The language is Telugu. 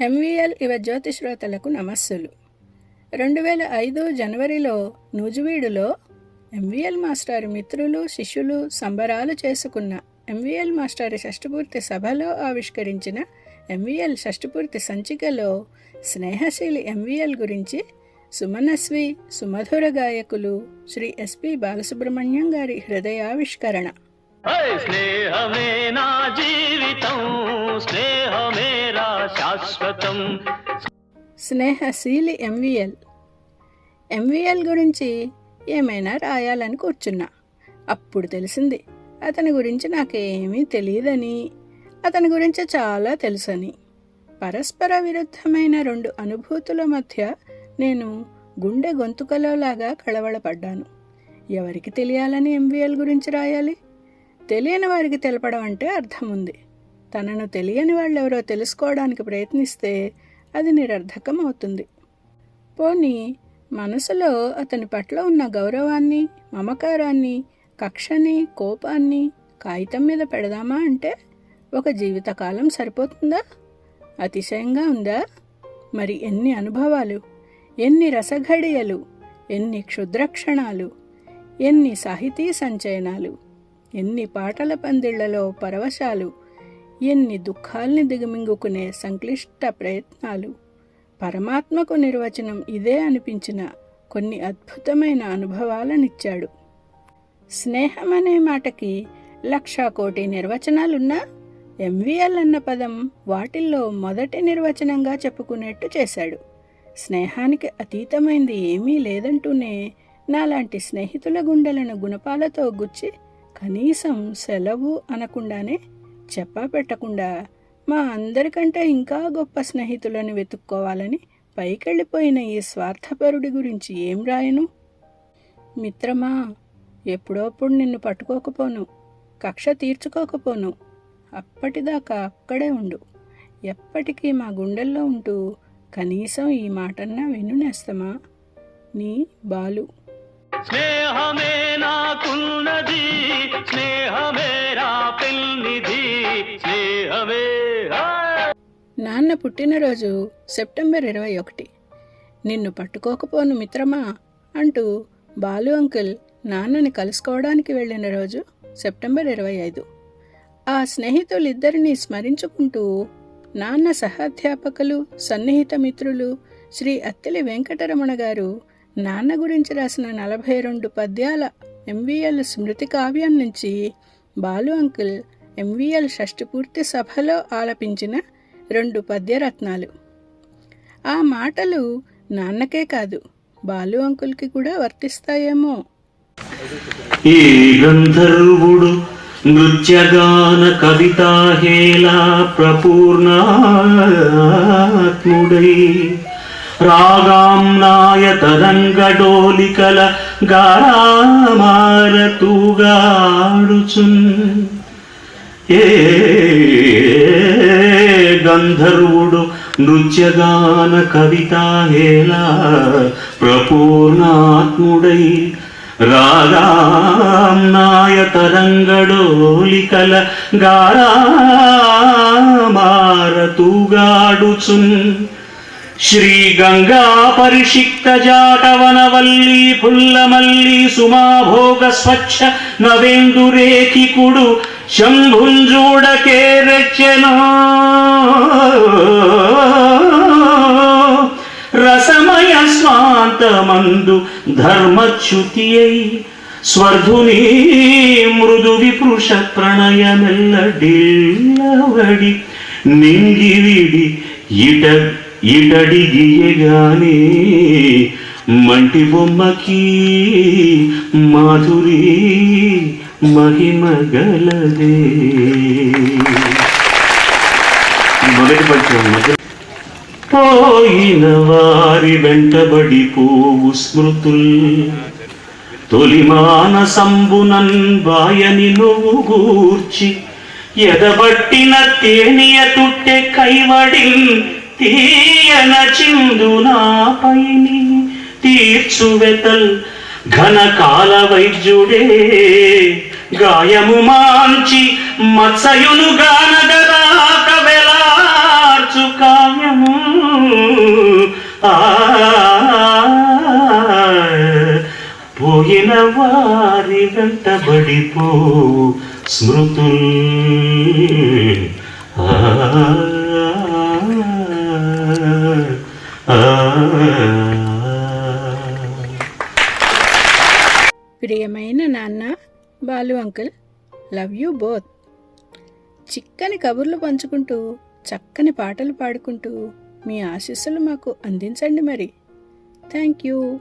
ఎంవీఎల్ యువ జ్యోతి శ్రోతలకు నమస్సులు. రెండు వేల ఐదు జనవరిలో నూజివీడులో ఎంవీఎల్ మాస్టారు మిత్రులు శిష్యులు సంబరాలు చేసుకున్న ఎంవీఎల్ మాస్టర్ షష్ఠపూర్తి సభలో ఆవిష్కరించిన ఎంవీఎల్ షష్ఠపూర్తి సంచికలో స్నేహశీలి ఎంవీఎల్ గురించి సుమనస్వి సుమధుర గాయకులు శ్రీ ఎస్పి బాలసుబ్రహ్మణ్యం గారి హృదయావిష్కరణ. స్నేహమే నా జీవితం స్నేహ శాశ్వతం. స్నేహశీలి ఎంవిఎల్ ఎంవిఎల్ గురించి ఏమైనా రాయాలని కూర్చున్నా. అప్పుడు తెలిసింది అతని గురించి నాకేమీ తెలియదని అతని గురించి చాలా తెలుసని. పరస్పర విరుద్ధమైన రెండు అనుభూతుల మధ్య నేను గుండె గొంతుకలోలాగా కళవళపడ్డాను. ఎవరికి తెలియాలని ఎంవిఎల్ గురించి రాయాలి? తెలియని వారికి తెలపడం అంటే అర్థం ఉంది తనను తెలియని వాళ్ళెవరో తెలుసుకోవడానికి ప్రయత్నిస్తే అది నిరర్ధకం అవుతుంది పోనీ మనసులో అతని పట్ల ఉన్న గౌరవాన్ని మమకారాన్ని కక్షని కోపాన్ని కాగితం మీద పెడదామా అంటే ఒక జీవితకాలం సరిపోతుందా? అతిశయంగా ఉందా? మరి ఎన్ని అనుభవాలు ఎన్ని రసఘడియలు ఎన్ని క్షుద్రక్షణాలు ఎన్ని సాహితీ సంచయనాలు ఎన్ని పాటల పందిళ్ళలో పరవశాలు ఎన్ని దుఃఖాల్ని దిగమింగుకునే సంక్లిష్ట ప్రయత్నాలు. పరమాత్మకు నిర్వచనం ఇదే అనిపించిన కొన్ని అద్భుతమైన అనుభవాలనిచ్చాడు. స్నేహం అనే మాటకి లక్షా కోటి నిర్వచనాలున్నా ఎంవిఎల్ అన్న పదం వాటిల్లో మొదటి నిర్వచనంగా చెప్పుకునేట్టు చేశాడు. స్నేహానికి అతీతమైంది ఏమీ లేదంటూనే నాలాంటి స్నేహితుల గుండెలను గుణపాలతో గుచ్చి కనీసం సెలవు అనకుండానే చెప్పా పెట్టకుండా మా అందరికంటే ఇంకా గొప్ప స్నేహితులను వెతుక్కోవాలని పైకెళ్ళిపోయిన ఈ స్వార్థపరుడి గురించి ఏం రాయను? మిత్రమా ఎప్పుడోప్పుడు నిన్ను పట్టుకోకపోను కక్ష తీర్చుకోకపోను. అప్పటిదాకా అక్కడే ఉండు. ఎప్పటికీ మా గుండెల్లో ఉంటూ కనీసం ఈ మాటన్నా వినునేస్తమా నీ బాలు. స్నేహమే నాకున్నది స్నేహమేరా పెల్నిధి నాన్న పుట్టినరోజు సెప్టెంబర్ ఇరవై ఒకటి. నిన్ను పట్టుకోకపోను మిత్రమా అంటూ బాలు అంకుల్ నాన్నని కలుసుకోవడానికి వెళ్ళిన రోజు సెప్టెంబర్ ఇరవై ఐదు. ఆ స్నేహితులిద్దరినీ స్మరించుకుంటూ నాన్న సహాధ్యాపకులు సన్నిహిత మిత్రులు శ్రీ అత్తిలి వెంకటరమణ గారు నాన్న గురించి రాసిన నలభై రెండు పద్యాల ఎంవిఎల్ స్మృతి కావ్యం నుంచి బాలు అంకుల్ ఎంవిఎల్ షష్ఠపూర్తి సభలో ఆలపించిన రెండు పద్యరత్నాలు. ఆ మాటలు నాన్నకే కాదు బాలు అంకుల్కి కూడా వర్తిస్తాయేమో. ఈ గంధర్వుడు నృత్యగాన కవితాహేళా ప్రపూర్ణాత్ముడై. రాగాంనాయ తరంగడోలికల గారామారతుగాడుచున్ ఏ గంధర్వుడు నృత్యగాన కవితాహేళా ప్రపూర్ణాత్ముడై రాగాంనాయ తరంగడోలికల గారామారతుగాడుచున్. శ్రీ గంగా పరిషిక్త జాటవనవల్లి పుల్లమల్లి సుమాభోగ స్వచ్ఛ నవేందురేకికుడు శంభుంజూడకే రెచ్చెనో రసమయ స్వాంతమందు ధర్మచ్యుతి అయి స్వర్ధుని మృదు విపృష ప్రణయమెల్లడిల్లవడి నింగి విడి ఇట ఇటడిగియగానే మంటి బొమ్మకి మాధురి మహిమ గలదే. మొదటి పద్యం పోయిన వారి వెంటబడి పోవు స్మృతుల్. తొలిమాన సంబునన్ బాయని నువ్వు గూర్చి ఎదబట్టిన తేనియ తుట్టె కైవడి తీయన చిందు నాపైని తీర్చువెతల్. ఘనకాల వైద్యుడే గాయము మాంచి మత్సయును గానగరాక వెలార్చు కావ్యము పోయిన వారి వెంటబడిపోవు స్మృతుల్ ఆ, ఆ. ప్రియమైన నాన్న Balu uncle love you both. చిక్కని కబుర్లు పంచుకుంటూ చక్కని పాటలు పాడుకుంటూ మీ ఆశీస్సులు మాకు అందించండి మరి. Thank you.